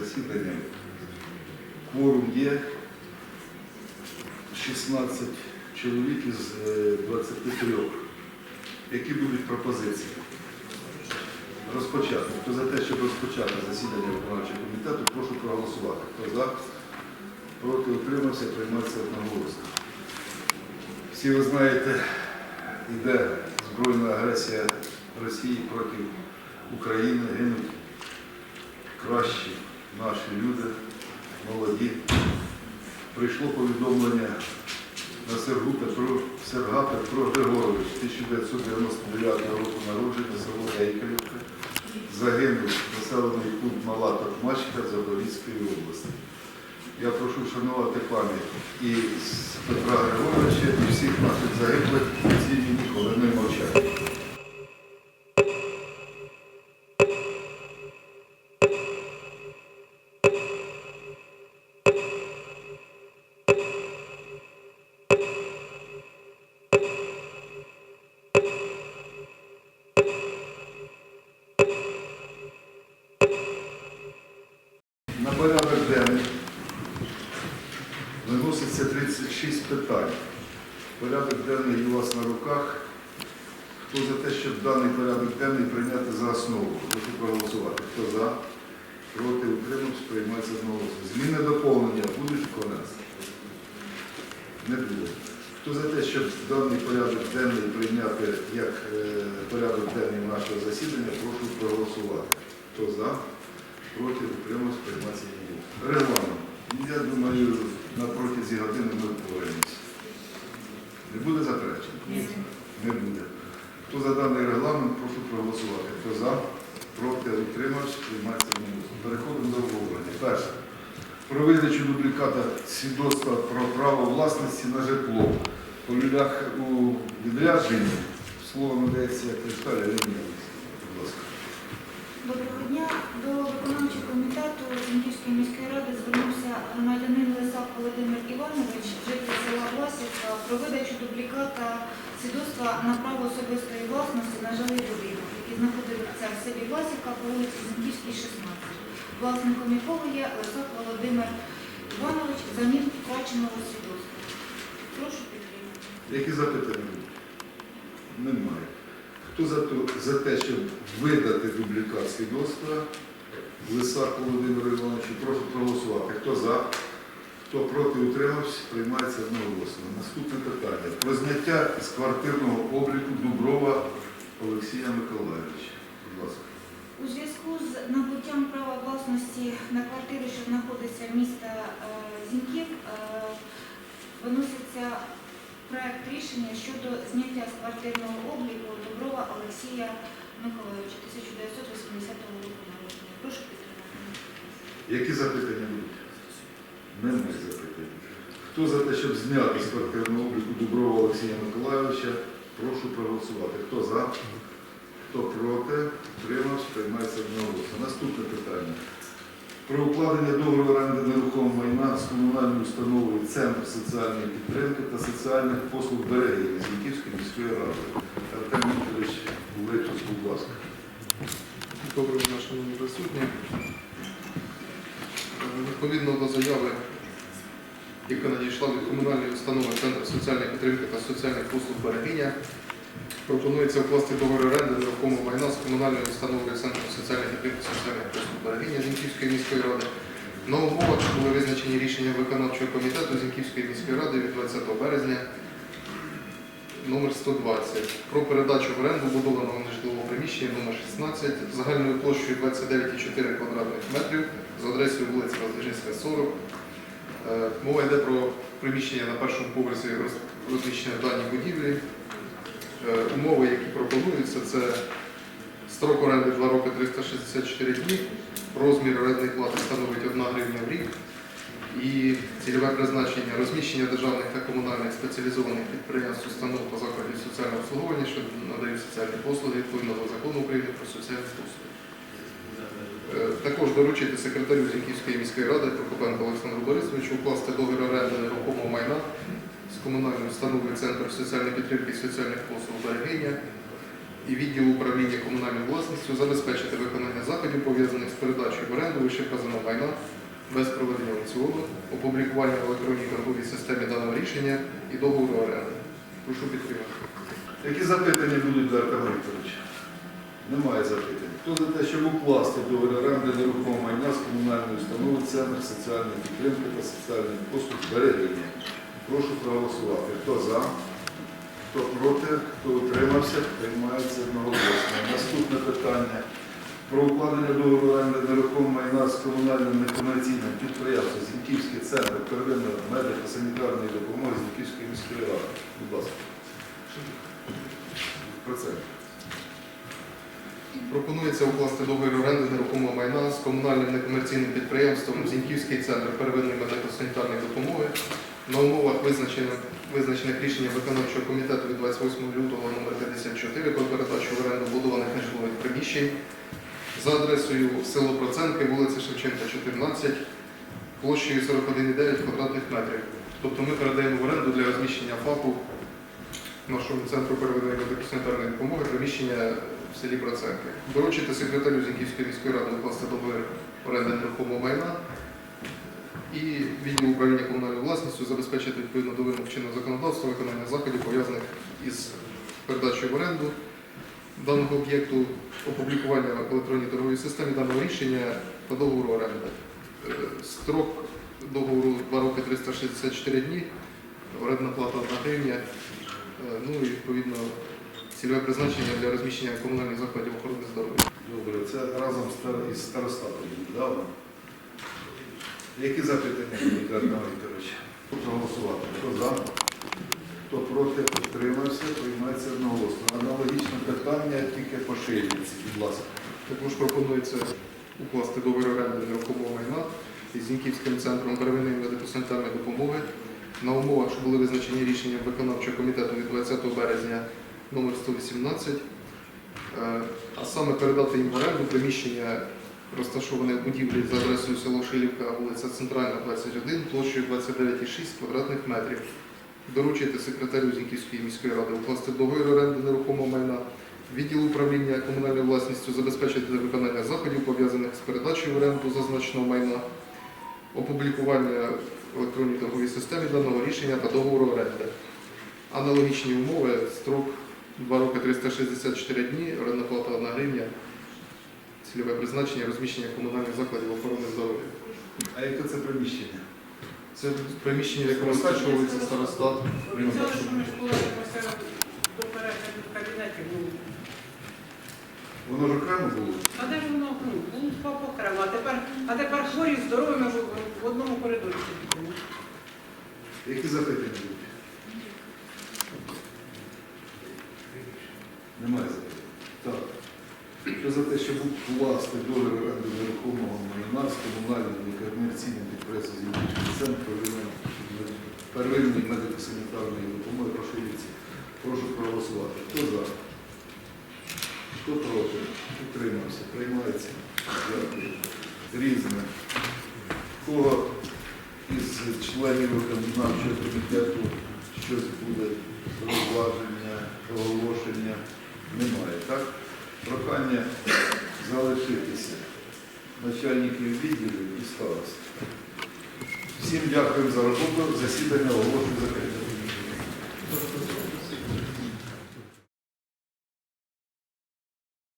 засідання. Кворум є 16 чоловік із е, 23. Які будуть пропозиції? Розпочати. Хто за те, щоб розпочати засідання виконавчого комітету, прошу проголосувати. Хто за? Проти утримався, приймається одноголосно. Всі ви знаєте, йде збройна агресія Росії проти України, гинуть кращі наші люди, молоді. Прийшло повідомлення на Сергу Петру, Серга Петро Григорович, 1999 року народження, село Гейкалівка, загинув населений пункт Мала Токмачка Запорізької області. Я прошу вшанувати пам'ять і Петра Григоровича, і всіх наших загиблих в цій війні, порядок денний виноситься 36 питань. Порядок денний у вас на руках. Хто за те, щоб даний порядок денний прийняти за основу? Прошу проголосувати. Хто за? Проти утримався, приймається одноголосно. Зміни доповнення будуть виконатися? Не буде. Хто за те, щоб даний порядок денний прийняти як е, порядок денний нашого засідання, прошу проголосувати. Хто за? Проти утримався, приймається одноголосно. Регламент. Я думаю, на протязі години ми впораємося. Не буде заперечень? Не буде. Хто за даний регламент, прошу проголосувати. Хто за, проти, утримався, приймається одноголосно. Переходимо до обговорення. Перше. Про видачу дубліката свідоцтва про право власності на житло. У людях у відрядженні слово надається Кришталя Леонідович. Доброго дня. До виконавчого комітету Зінківської міської ради звернувся громадянин Лисак Володимир Іванович, житель села Власівка, про видачу дубліката свідоцтва на право особистої власності на жилий будинок, який знаходиться в селі Власівка по вулиці Зінківській, 16, власником якого є Лисак Володимир Іванович замін втраченого свідоцтва. Прошу підтримати. Які запитання? Немає. Хто за, за те, щоб видати дублікат свідоцтва Лисак Володимиру Івановичу, прошу проголосувати. Хто за? Хто проти утримався, приймається одноголосно. Наступне питання. Про зняття з квартирного обліку Дуброва Олексія Миколаївича. Будь ласка. У зв'язку з набуттям права власності на квартиру, що знаходиться міста е, Зіньків, е, виноситься проект рішення щодо зняття з квартирного обліку Доброва Олексія Миколайовича 1980 року народження. Прошу підтримати. Які запитання будуть? Немає запитань. Хто за те, щоб зняти з квартирного обліку Дуброва Олексія Миколайовича, прошу проголосувати. Хто за? Хто проти? Тримався, приймається одноголосно. Наступне питання. Про укладення договору оренди нерухомого майна з комунальною установою Центр соціальної підтримки та соціальних послуг берегів Зіньківської міської ради. Артем Вікторович Лечус, будь ласка. Доброго дня, шановні присутні. Відповідно до заяви, яка надійшла від комунальної установи Центру соціальної підтримки та соціальних послуг Берегиня, пропонується вкласти договір оренди нерухомого майна з комунальною установою Центру соціальної підтримки соціальних послуг Берегиня Зінківської міської ради на умовах, були визначені рішенням виконавчого комітету Зінківської міської ради від 20 березня номер 120 про передачу в оренду будованого нежитлового приміщення номер 16 загальною площею 29,4 квадратних метрів з адресою вулиця Воздвиженська, 40. Е, Мова йде про приміщення на першому поверсі розміщення в даній будівлі. Е, Умови, які пропонуються, це строк оренди 2 роки 364 дні, розмір орендної плати становить 1 гривня в рік, і цільове призначення розміщення державних та комунальних спеціалізованих підприємств, установ та закладів соціального обслуговування, що надають соціальні послуги відповідно до закону України про соціальні послуги. Е, Також доручити секретарю Зінківської міської ради Прокопенко Олександру Борисовичу укласти договір оренди нерухомого майна з комунальною установою Центру соціальної підтримки і соціальних послуг Берегиня і відділу управління комунальною власністю забезпечити виконання заходів пов'язаних з передачею в оренду вищевказаного майна без проведення аукціону, опублікування в електронній торговій системі даного рішення і договору оренди. Прошу підтримати. Які запитання будуть до Артема Вікторовича? Немає запитань. Хто за те, щоб укласти договір оренди нерухомого майна з комунальної установи Центр соціальної підтримки та соціальних послуг збереження? Прошу проголосувати. Хто за? Хто проти? Хто утримався? Приймається одноголосно. Наступне питання. Про укладення договору оренди нерухомого майна з комунальним некомерційним підприємством Зіньківський центр первинної медико-санітарної допомоги Зіньківської міської ради. Будь ласка. Про це. Пропонується укласти договір оренди нерухомого майна з комунальним некомерційним підприємством Зіньківський центр первинної медико-санітарної допомоги на умовах визначених, визначених рішенням виконавчого комітету від 28 лютого номер 54 про передачу в оренду будованих нежитлових приміщень за адресою село Проценки, вулиця Шевченка, 14, площею 41,9 квадратних метрів. Тобто ми передаємо в оренду для розміщення ФАПу нашому центру первинної медико-санітарної допомоги приміщення в селі Проценки. Доручити секретарю Зінківської міської ради укласти договір оренди нерухомого майна і відділ управління комунальною власністю забезпечити відповідно до вимог чинного законодавства виконання заходів, пов'язаних із передачею в оренду даного об'єкту, опублікування в електронній торговій системі даного рішення та договору оренди. Е, Строк договору 2 роки 364 дні, орендна плата 1 гривня, Е, ну і відповідно цільове призначення для розміщення комунальних закладів охорони здоров'я. Добре, це разом із старостатом буде, да? Які запитання будуть до Артема Вікторовича? Прошу голосувати. Хто за? Хто проти? Утримався? Приймається одноголосно. Аналогічне питання тільки по шильниці, будь ласка. Також пропонується укласти договір оренди нерухомого майна із Зіньківським центром первинної медико-санітарної допомоги на умовах, що були визначені рішенням виконавчого комітету від 20 березня номер 118, Е, а саме передати їм в оренду приміщення, розташоване в будівлі за адресою село Шилівка, вулиця Центральна, 21, площею 29,6 квадратних метрів. Доручити секретарю Зіньківської міської ради укласти договір оренди нерухомого майна Відділ управління комунальною власністю забезпечити виконання заходів, пов'язаних з передачею оренду зазначеного майна, опублікування в електронній торговій системі даного рішення та договору оренди. Аналогічні умови, строк 2 роки 364 дні, орендна плата 1 гривня, цільове призначення, розміщення комунальних закладів охорони здоров'я. А яке це приміщення? Це приміщення, в якому розташовується старостат. Обіцяли, що ми школа посеред до перегляду кабінетів. Ну, Воно ж окремо було? а де ж воно ну, було пап окремо, а тепер, а тепер хворі здорові ми в, в одному коридорі сидимо. Які запитання будуть? Немає. Так. Хто за те, щоб укласти договір оренди нерухомого майна з комунальним некомерційним підприємством Зіньківський центр первинної- первинної медико-санітарної допомоги поширюється. Прошу проголосувати. Хто за? Хто проти? Утримався. Приймається. Дякую. Різне. Кого із членів виконавчого комітету щось буде розваження, оголошення? Немає, так? Прохання залишитися начальників відділів і старост. Всім дякую за роботу. Засідання оголошую закритим.